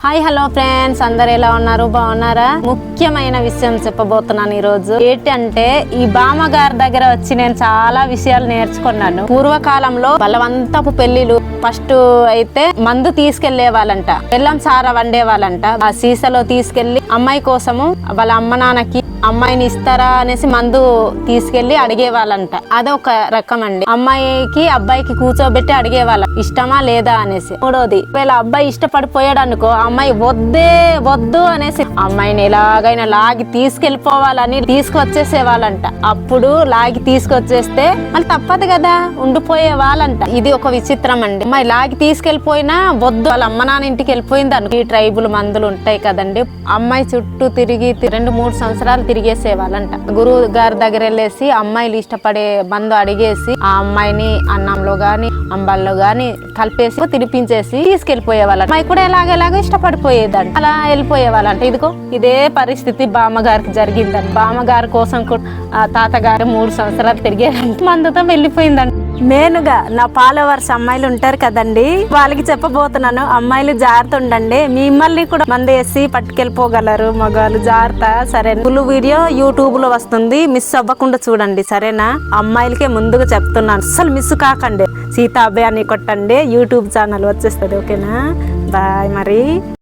Hi hello friends అందరు ఎలా ఉన్నారు? బాగున్నారా? ముఖ్యమైన విషయం చెప్పబోతున్నాను ఈ రోజు ఏంటంటే ఈ బామ్మగారి దగ్గర వచ్చి నేను చాలా విషయాలు నేర్చుకున్నాను. పూర్వకాలంలో బలవంతపు పెళ్ళిలు ఫస్ట్ అయితే మందు తీసుకెళ్ళే వాళ్ళంట బెల్లం సార వండే వాళ్ళంట ఆ సీసాలో తీసుకెళ్ళి అమ్మాయి కోసము వాళ్ళ అమ్మ నాన్నకి అమ్మాయిని ఇస్తారా అనేసి మందు తీసుకెళ్ళి అడిగేవాళ్ళంట. అదొక రకం అండి అమ్మాయికి అబ్బాయికి కూర్చోబెట్టి అడిగేవాళ్ళ. ఇష్టమా లేదా అనేసి. మూడోది ఒకవేళ అబ్బాయి ఇష్టపడిపోయాడు అనుకో అమ్మాయి వద్దే వద్దు అనేసి. అమ్మాయిని ఎలాగైనా లాగి తీసుకెళ్ళిపోవాలని తీసుకొచ్చేసే వాళ్ళంట అప్పుడు లాగి తీసుకొచ్చేస్తే మళ్ళీ తప్పదు కదా ఉండిపోయే వాళ్ళంట ఇది ఒక విచిత్రం అండి అమ్మాయి లాగి తీసుకెళ్ళిపోయినా వద్దు. వాళ్ళ అమ్మ నాన్న ఇంటికి వెళ్ళిపోయింది అనుకో. ఈ ట్రైబుల్ మందులు ఉంటాయి కదండి. అమ్మాయి చుట్టూ తిరిగి రెండు మూడు సంవత్సరాలు తిరిగేసేవాళ్ళంట. గురువు గారి దగ్గర వెళ్ళేసి అమ్మాయిలు ఇష్టపడే మందు అడిగేసి ఆ అమ్మాయిని అన్నంలో గాని అంబాల్లో గాని కలిపేసి తినిపించేసి తీసుకెళ్ళిపోయే వాళ్ళ అమ్మాయి కూడా ఎలాగెలాగో ఇష్టపడిపోయేదండి అలా వెళ్ళిపోయే వాళ్ళంట ఇదిగో ఇదే పరిస్థితి బామ్మగారికి జరిగిందండి బామ్మగారి కోసం కూడా తాతగారు మూడు సంవత్సరాలు తిరిగేదంట. మందుతో వెళ్ళిపోయిందండి మేనుగా నా ఫాలోవర్స్ అమ్మాయిలు ఉంటారు కదండి వాళ్ళకి చెప్పబోతున్నాను. అమ్మాయిలు జాగ్రత్త ఉండండి. మిమ్మల్ని కూడా మంది వేసి పట్టుకెళ్ళిపోగలరు మగవాళ్ళు జాగ్రత్త సరే ఫుల్ వీడియో యూట్యూబ్లో వస్తుంది. మిస్ అవ్వకుండా చూడండి సరేనా? అమ్మాయిలకే ముందుగా చెప్తున్నాను. అసలు మిస్ కాకండి. సీతాబే అని కొట్టండి. యూట్యూబ్ ఛానల్ వచ్చేస్తుంది ఓకేనా? బాయ్ మరి.